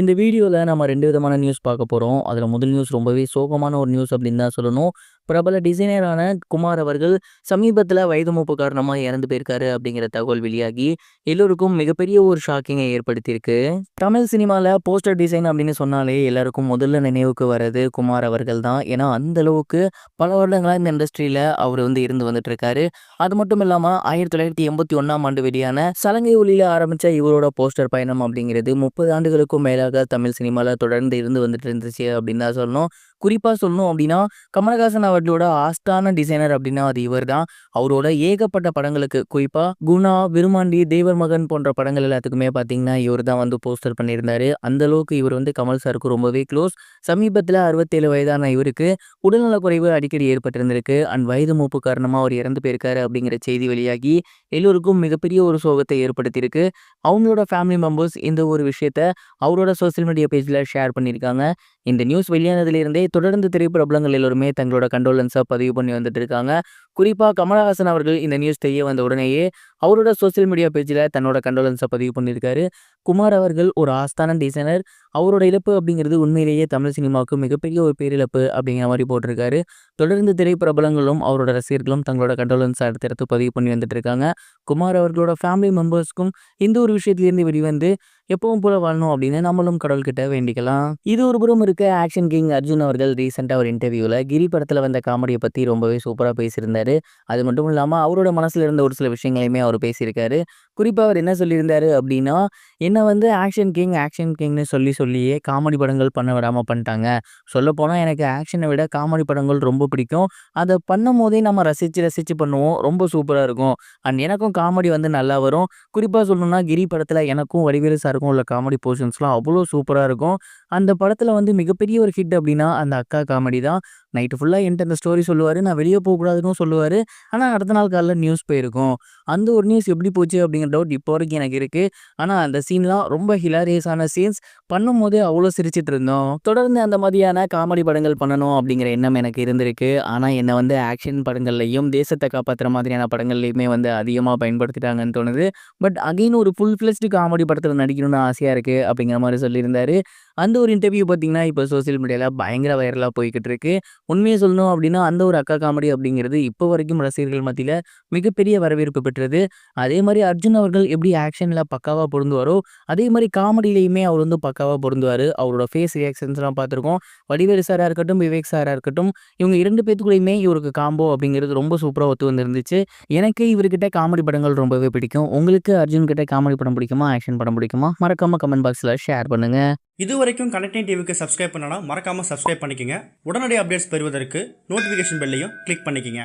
இந்த வீடியோவில் நம்ம ரெண்டு விதமான நியூஸ் பார்க்க போகிறோம் அதில் முதல் நியூஸ் ரொம்பவே சோகமான ஒரு நியூஸ் அப்படின்னு தான் சொல்லணும். பிரபல டிசைனரான குமார் அவர்கள் சமீபத்தில் வயது மூப்பு காரணமாக இறந்து போயிருக்காரு அப்படிங்கிற தகவல் வெளியாகி எல்லோருக்கும் மிகப்பெரிய ஒரு ஷாக்கிங்கை ஏற்படுத்தியிருக்கு. தமிழ் சினிமாவில் போஸ்டர் டிசைன் அப்படின்னு சொன்னாலே எல்லாருக்கும் முதல்ல நினைவுக்கு வர்றது குமார் அவர்கள் தான். ஏன்னா அந்த அளவுக்கு பல வருடங்களாக இந்த இண்டஸ்ட்ரியில் அவர் வந்து இருந்து வந்துட்டு இருக்காரு அது மட்டும் இல்லாமல் ஆயிரத்தி தொள்ளாயிரத்தி எண்பத்தி ஒன்றாம் ஆண்டு வெளியான சலங்கை ஒளியில் ஆரம்பித்த இவரோட போஸ்டர் பயணம் அப்படிங்கிறது முப்பது ஆண்டுகளுக்கும் மேலாக தமிழ் சினிமாவில் தொடர்ந்து இருந்து வந்துட்டு இருந்துச்சு அப்படின்னு தான் சொல்லணும். குறிப்பாக சொல்லணும் அப்படின்னா கமலஹாசன் அவர்களோட ஆஸ்தான டிசைனர் அப்படின்னா அது இவர் தான் அவரோட ஏகப்பட்ட படங்களுக்கு குறிப்பாக குணா விருமாண்டி தேவர் மகன் போன்ற படங்கள் எல்லாத்துக்குமே பார்த்தீங்கன்னா இவர் தான் வந்து போஸ்டர் பண்ணியிருந்தாரு. அந்த அளவுக்கு இவர் வந்து கமல் சாருக்கு ரொம்பவே க்ளோஸ் சமீபத்தில் அறுபத்தேழு வயதான இவருக்கு உடல்நலக்குறைவு அடிக்கடி ஏற்பட்டிருந்திருக்கு. அண்ட் வயது மூப்பு காரணமாக அவர் இறந்து போயிருக்காரு அப்படிங்கிற செய்தி வெளியாகி எல்லோருக்கும் மிகப்பெரிய ஒரு சோகத்தை ஏற்படுத்தியிருக்கு. அவங்களோட ஃபேமிலி மெம்பர்ஸ் இந்த ஒரு விஷயத்த அவரோட சோஷியல் மீடியா பேஜில் ஷேர் பண்ணியிருக்காங்க. இந்த நியூஸ் வெளியானதுலேருந்தே தொடர்ந்து திரைப்பிரபலங்கள் எல்லோருமே தங்களோட கண்டோலன்ஸாக பதிவு பண்ணி வந்துட்டு இருக்காங்க. குறிப்பாக கமலஹாசன் அவர்கள் இந்த நியூஸ் தெரிய வந்த உடனேயே அவரோட சோஷியல் மீடியா பேஜில் தன்னோட கண்டோலன்ஸை பதிவு பண்ணியிருக்காரு. குமார் அவர்கள் ஒரு ஆஸ்தான டிசைனர் அவரோட இழப்பு அப்படிங்கிறது உண்மையிலேயே தமிழ் சினிமாவுக்கு மிகப்பெரிய ஒரு பேரிழப்பு அப்படிங்கிற மாதிரி போட்டிருக்காரு. தொடர்ந்து திரைப்பிரபலங்களும் அவரோட ரசிகர்களும் தங்களோட கண்டோலன்ஸ் அடுத்தடுத்து பதிவு பண்ணி வந்துட்டு இருக்காங்க குமார் அவர்களோட ஃபேமிலி மெம்பர்ஸ்க்கும் இந்த ஒரு விஷயத்திலேருந்து வெளிவந்து எப்பவும் போல வாழணும் அப்படின்னு நம்மளும் கடவுள்கிட்ட வேண்டிக்கலாம். இது ஒரு புறம் இருக்க ஆக்ஷன் கிங் அர்ஜுன் அவர்கள் ரீசெண்டாக ஒரு இன்டர்வியூவில் கிரி படத்தில் வந்த காமெடியை பற்றி ரொம்பவே சூப்பராக பேசியிருந்தார். அது மட்டும் இல்லாமல் அவரோட மனசில் இருந்த ஒரு சில விஷயங்களையுமே அவர் பேசியிருக்காரு. குறிப்பாக அவர் என்ன சொல்லியிருந்தாரு அப்படின்னா என்னை வந்து ஆக்ஷன் கிங் ஆக்ஷன் கிங்னு சொல்லி சொல்லியே காமெடி படங்கள் பண்ண விடாமல் பண்ணிட்டாங்க. சொல்லப்போனால் எனக்கு ஆக்ஷனை விட காமெடி படங்கள் ரொம்ப பிடிக்கும். அதை பண்ணும் போதே நம்ம ரசித்து ரசித்து பண்ணுவோம். ரொம்ப சூப்பராக இருக்கும். அண்ட் எனக்கும் காமெடி வந்து நல்லா வரும். குறிப்பாக சொல்லணும்னா கிரி படத்தில் எனக்கும் வடிவேலு சாருக்கும் உள்ள காமெடி போர்ஷன்ஸ்லாம் அவ்வளோ சூப்பராக இருக்கும். அந்த படத்தில் வந்து மிகப்பெரிய ஒரு ஹிட் அப்படின்னா அந்த அக்கா காமெடி தான். நைட்டு ஃபுல்லாக என்கிட்ட அந்த ஸ்டோரி சொல்லுவார். நான் வெளியே போகக்கூடாதுன்னு சொல்லுவார். ஆனால் அடுத்த நாள் காலைல நியூஸ் போயிருக்கும். அந்த ஒரு நியூஸ் எப்படி போச்சு அப்படிங்கிற டவுட் இப்போ வரைக்கும் எனக்கு இருக்குது ஆனால் அந்த சீன்லாம் ரொம்ப ஹிலாரியஸான சீன்ஸ் பண்ணும் போதே அவ்வளோ சிரிச்சிட்டு இருந்தோம். தொடர்ந்து அந்த மாதிரியான காமெடி படங்கள் பண்ணணும் அப்படிங்கிற எண்ணம் எனக்கு இருந்திருக்கு. ஆனால் என்னை வந்து ஆக்ஷன் படங்கள்லையும் தேசத்தை காப்பாற்றுற மாதிரியான படங்கள்லையுமே வந்து அதிகமாக பயன்படுத்திட்டாங்கன்னு தோணுது. பட் அகைன் ஒரு ஃபுல் ஃப்ளெஸ்டு காமெடி படத்தில் நடிக்கணும்னு ஆசையாக இருக்குது அப்படிங்கிற மாதிரி சொல்லியிருந்தாரு. அந்த ஒரு இன்டர்வியூ பார்த்தீங்கன்னா இப்போ சோஷியல் மீடியாவில் பயங்கர வைரலாக போய்கிட்டு இருக்கு. உண்மையை சொல்லணும் அப்படின்னா அந்த ஒரு அக்கா காமெடி அப்படிங்கிறது இப்போ வரைக்கும் ரசிகர்கள் மத்தியில் மிகப்பெரிய வரவேற்பு பெற்றது. அதே மாதிரி அர்ஜுன் அவர்கள் எப்படி ஆக்ஷனில் பக்காவாக பொருந்துவாரோ அதே மாதிரி காமெடியிலையுமே அவர் வந்து பக்காவாக பொருந்துவார். அவரோட ஃபேஸ் ரியாக்ஷன்ஸ்லாம் பார்த்துருக்கோம். வடிவேலு சாராக இருக்கட்டும் விவேக் சாராக இருக்கட்டும் இவங்க இரண்டு பேத்துக்குள்ளேயுமே இவருக்கு காம்போ அப்படிங்கிறது ரொம்ப சூப்பராக ஒத்து வந்துருந்துச்சு. எனக்கு இவர்கிட்ட காமெடி படங்கள் ரொம்பவே பிடிக்கும். உங்களுக்கு அர்ஜுன் கிட்ட காமெடி படம் பிடிக்குமா ஆக்ஷன் படம் பிடிக்குமா? மறக்காம கமெண்ட் பாக்ஸில் ஷேர் பண்ணுங்க. இது வரைக்கும் கனெக்டிங் டிவிக்கு சப்ஸ்கிரைப் பண்ணனா மறக்காமல் சப்ஸ்கிரைப் பண்ணிக்கங்க. உடனடி அப்டேட்ஸ் பெறுவதற்கு நோட்டிஃபிகேஷன் பெல்லையும் கிளிக் பண்ணிக்கங்க.